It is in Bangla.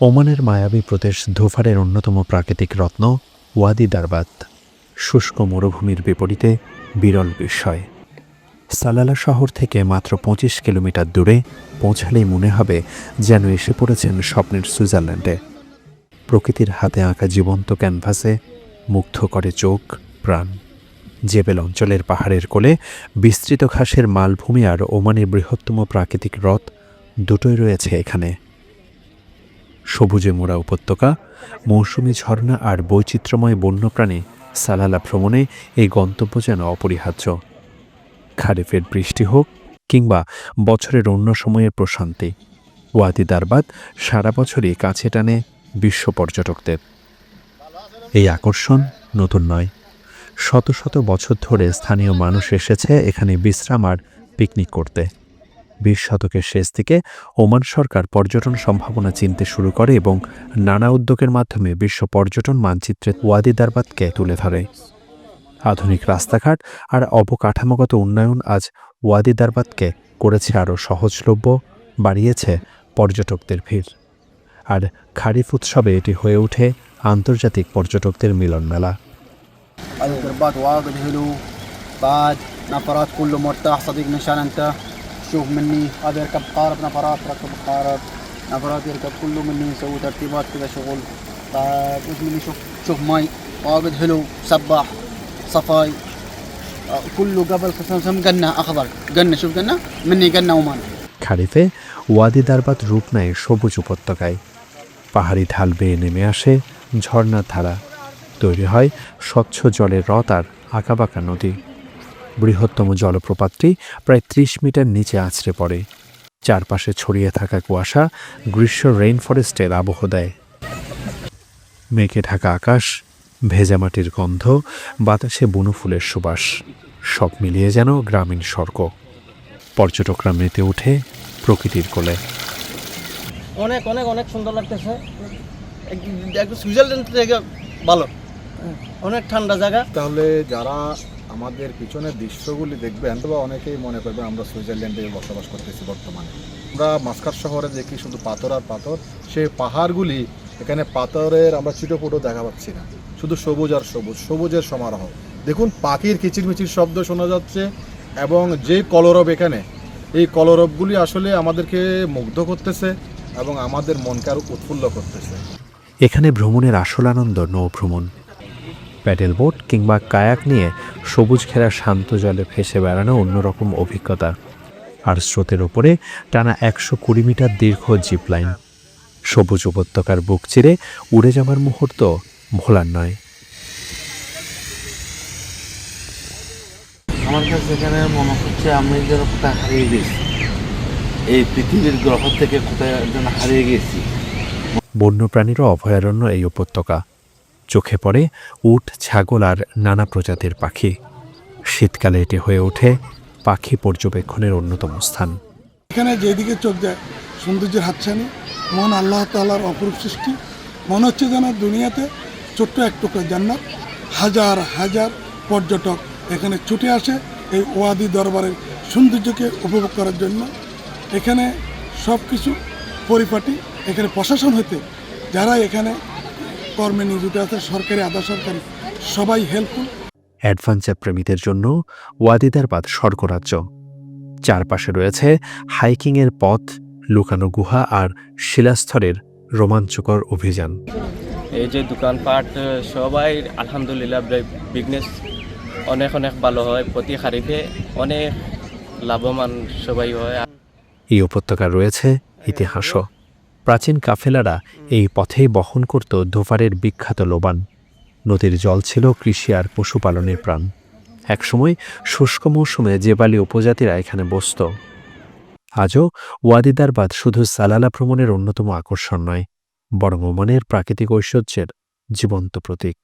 ওমানের মায়াবী প্রদেশ ধোফারের অন্যতম প্রাকৃতিক রত্ন ওয়াদি দারবাত, শুষ্ক মরুভূমির বিপরীতে বিরল বিষয় সালালা শহর থেকে মাত্র পঁচিশ কিলোমিটার দূরে পৌঁছালেই মনে হবে যেন এসে পড়েছেন স্বপ্নের সুইজারল্যান্ডে। প্রকৃতির হাতে আঁকা জীবন্ত ক্যানভাসে মুগ্ধ করে চোখ, প্রাণ। জেবেল অঞ্চলের পাহাড়ের কোলে বিস্তৃত ঘাসের মালভূমি আর ওমানের বৃহত্তম প্রাকৃতিক হ্রদ দুটোই রয়েছে এখানে। সবুজে মোড়া উপত্যকা, মৌসুমি ঝর্ণা আর বৈচিত্র্যময় বন্যপ্রাণী সালালা ভ্রমণে এই গন্তব্য যেন অপরিহার্য। খারিফের বৃষ্টি হোক কিংবা বছরের অন্য সময়ের প্রশান্তি, ওয়াদি দারবাদ সারা বছরই কাছে টানে বিশ্ব পর্যটকদের। এই আকর্ষণ নতুন নয়। শত শত বছর ধরে স্থানীয় মানুষ এসেছে এখানে বিশ্রাম আর পিকনিক করতে। বিশ শতকের শেষ দিকে ওমান সরকার পর্যটন সম্ভাবনা চিনতে শুরু করে এবং নানা উদ্যোগের মাধ্যমে বিশ্ব পর্যটন মানচিত্রে ওয়াদি দারবাদকে তুলে ধরে আধুনিক রাস্তাঘাট আর অবকাঠামোগত উন্নয়ন আজ ওয়াদি দারবাদকে করেছে আরও সহজলভ্য বাড়িয়েছে পর্যটকদের ভিড় আর খারিফ উৎসবে এটি হয়ে ওঠে আন্তর্জাতিক পর্যটকদের মিলন মেলা القربات واجد حلو بعد نفرات كله مرتاح صديق مشان انت شوف مني هذا يركب قارب نفرات ركب قارب نفرات يركب كله مني يسوي ترتيبات كذا شغل بعد ايش مني شوف شوف مي واجد حلو سباح صفاي آه، كله قبل سم قنا اخضر قنا شوف قنا مني قنا ومان খারিফে ওয়াদি দারবাদ রূপ নেয় সবুজ উপত্যকায় পাহাড়ি ঢাল বেয়ে নেমে আসে ঝর্ণার ধারা তৈরি হয় স্বচ্ছ জলের হ্রদ আর আঁকাবাঁকা নদী বৃহত্তম জলপ্রপাতটি প্রায় ত্রিশ মিটার নিচে আছড়ে পড়ে। চারপাশে ছড়িয়ে থাকা কুয়াশা গ্রীষ্ম রেইন ফরেস্টের আবহ দেয়। মেঘে ঢাকা আকাশ ভেজা মাটির গন্ধ বাতাসে বনু ফুলের সুবাস সব মিলিয়ে যেন গ্রামীণ স্বর্গ। পর্যটকরা মেতে ওঠে প্রকৃতির কোলে। অনেক অনেক অনেক সুন্দর লাগতেছে। সুইজারল্যান্ড থেকে ভালো। অনেক ঠান্ডা জায়গা। তাহলে যারা আমাদের পিছনের দৃশ্যগুলি দেখবেন বা অনেকেই মনে করবে আমরা সুইজারল্যান্ডে বসবাস করতেছি বর্তমানে। আমরা মাস্কার শহরে দেখি শুধু পাথর আর পাথর, সেই পাহাড়গুলি, এখানে পাথরের আমরা ছিটোপুটো দেখা পাচ্ছি না। শুধু সবুজ আর সবুজ, সবুজের সমারোহ। দেখুন পাখির কিচিরমিচির শব্দ শোনা যাচ্ছে, এবং যে কলরব এখানে, এই কলরবগুলি আসলে আমাদেরকে মুগ্ধ করতেছে, এবং আমাদের মনকে আরও উৎফুল্ল করতেছে। এখানে ভ্রমণের আসল আনন্দ, নৌ ভ্রমণ। প্যাডেল বোট কিংবা কায়াক নিয়ে সবুজ ঘেরা শান্ত জলে ভেসে বেড়ানো অন্যরকম অভিজ্ঞতা। আর স্রোতের ওপরে টানা একশো কুড়ি মিটার দীর্ঘ জিপ লাইন। সবুজ উপত্যকার বুক চিরে উড়ে যাওয়ার মুহূর্ত ভোলার নয় আমার কাছে এখানে মনে হচ্ছে আমি যেন কোথায় হারিয়ে গেছি। এই পৃথিবীর গ্রহ থেকে কোথায় যেন হারিয়ে গেছি। বন্যপ্রাণীরও অভয়ারণ্য এই উপত্যকা। চোখে পড়ে উট, ছাগল আর নানা প্রজাতির পাখি। শীতকালে এটি হয়ে ওঠে পাখি পর্যবেক্ষণের অন্যতম স্থান। এখানে যেদিকে চোখ যায়, সৌন্দর্যের হাতছানি, মন আল্লাহ তাল্লাহর অপরূপ সৃষ্টি। মনে হচ্ছে যেন দুনিয়াতে ছোট্ট এক টুকরা জান্নাত, হাজার হাজার পর্যটক এখানে ছুটে আসে এই ওয়াদি দরবারের সৌন্দর্যকে উপভোগ করার জন্য। এখানে সব কিছু পরিপাটি, এখানে প্রশাসন হতে যারা এখানে কর্মে নিয়োজিত আছে সরকারি আধা সরকারি সবাই হেল্পফুল অ্যাডভেঞ্চার প্রেমীদের জন্য ওয়াদিদারবাদ স্বর্গরাজ্য। চারপাশে রয়েছে হাইকিংয়ের পথ লুকানো গুহা আর শিলাস্তরের রোমাঞ্চকর অভিযান। এই যে দোকানপাট সবাই আলহামদুলিল্লাহ বিজনেস অনেক অনেক ভালো হয়। প্রতি খারিফে অনেক লাভবান সবাই হয়। এই উপত্যকায় রয়েছে ইতিহাসও। প্রাচীন কাফেলারা এই পথেই বহন করত ধোফারের বিখ্যাত লোবান। নদীর জল ছিল কৃষি আর পশুপালনের প্রাণ। একসময় শুষ্ক মৌসুমে জেবালি উপজাতিরা এখানে বসত, আজও ওয়াদিদারবাদ শুধু সালালা ভ্রমণের অন্যতম আকর্ষণ নয়, বরং ওমানের প্রাকৃতিক ঐশ্বর্যের জীবন্ত প্রতীক।